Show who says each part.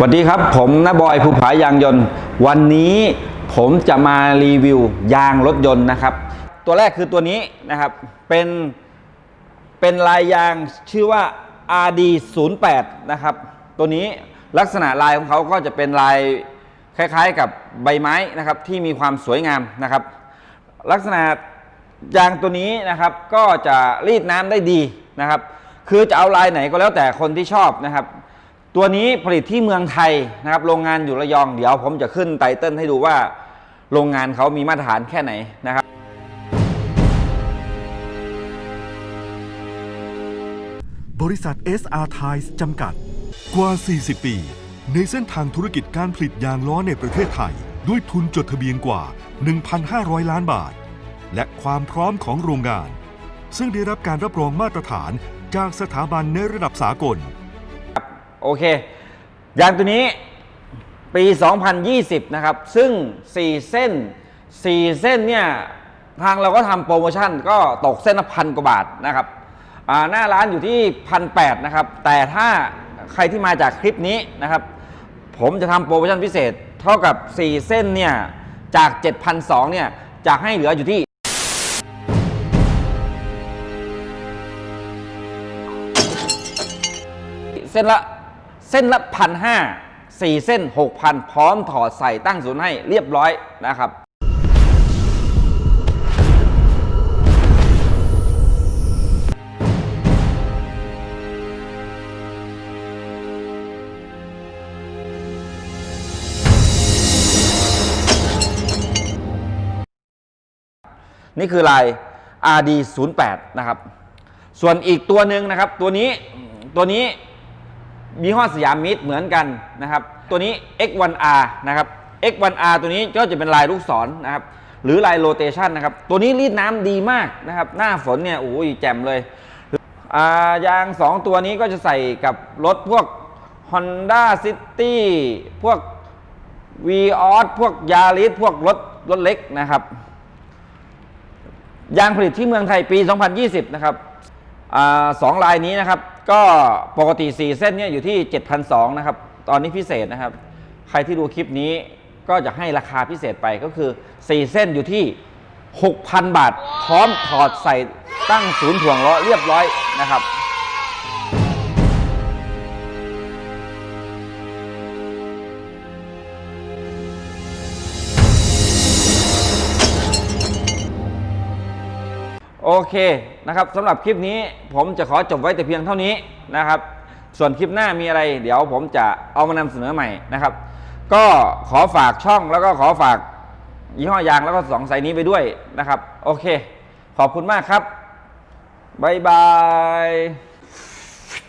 Speaker 1: สวัสดีครับ ผมนบอยภูผายางยนต์ วันนี้ผมจะมารีวิวยางรถยนต์นะครับ ตัวแรกคือตัวนี้นะครับ เป็นเป็นลายยางชื่อว่า RD 0 8 นะครับ ตัวนี้ลักษณะลายของเขาก็จะเป็นลายคล้ายๆกับใบไม้นะครับที่มีความสวยงามนะครับ ลักษณะยางตัวนี้นะครับ ก็จะรีดน้ำได้ดีนะครับ คือจะเอาลายไหนก็แล้วแต่คนที่ชอบนะครับ ตัวนี้ผลิตที่เมืองไทยนะครับ โรงงานอยู่ระยอง เดี๋ยวผมจะขึ้นไตเติ้ลให้ดูว่า โรงงานเขามีมาตรฐานแค่ไหนนะครับ
Speaker 2: บริษัท SR Ties จำกัด กว่า 40 ปี ในเส้นทางธุรกิจการผลิตยางล้อในประเทศไทย ด้วยทุนจดทะเบียนกว่า 1,500 ล้านบาท และความพร้อมของโรงงาน ซึ่งได้รับการรับรองมาตรฐานจากสถาบันในระดับสากล
Speaker 1: โอเค ยางตัวนี้ปี 2020 นะครับ ซึ่ง 4 เส้น 4 เส้นเนี่ย ทางเราก็ทำโปรโมชั่นก็ตกเส้นละพันกว่าบาทนะครับ หน้าร้านอยู่ที่พันแนะครับ แต่ถ้าใครที่มาจากคลิปนี้นะครับ ผมจะทำโปรโมชั่นพิเศษ เท่ากับ 4 เส้นเนี่ย จาก 7,200 เนี่ย จะให้เหลืออยู่ที่เส้นละ เส้นละพันห้าสี่เส้นหกพันพร้อมถอดใส่ตั้งศูนย์ให้เรียบร้อยนะครับนี่คือลาย RD 0 8 นะครับ ส่วนอีกตัวหนึ่งนะครับ ตัวนี้ ตัวนี้ ยี่ห้อสยามมิตรเหมือนกันนะครับ ตัวนี้ X1R นะครับ X1R ตัวนี้ก็จะเป็นลายลูกศรนะครับ หรือลายโรเตชันนะครับ ตัวนี้รีดน้ำดีมากนะครับ หน้าฝนเนี่ยโอ้ยแจ่มเลยยาง 2 ตัวนี้ก็จะใส่กับรถพวก Honda City พวก v ีออสพวกยาริสพวกรถรถเล็กนะครับ ยางผลิตที่เมืองไทยปี 2020 นะครับอสองลายนี้นะครับ ก็ปกติ 4 เส้นเนี่ยอยู่ที่ 7,200นะครับ ตอนนี้พิเศษนะครับ ใครที่ดูคลิปนี้ก็จะให้ราคาพิเศษไปก็คือ 4 เส้นอยู่ที่ 6,000 บาท พร้อมถอดใส่ตั้งศูนย์ถ่วงล้อเรียบร้อยนะครับ โอเคนะครับสำหรับคลิปนี้ผมจะขอจบไว้แต่เพียงเท่านี้นะครับ ส่วนคลิปหน้ามีอะไร เดี๋ยวผมจะเอามานำเสนอใหม่นะครับ ก็ขอฝากช่องแล้วก็ขอฝากยี่ห้อยางแล้วก็สองสายนี้ไปด้วยนะครับ โอเค ขอบคุณมากครับ บ๊ายบาย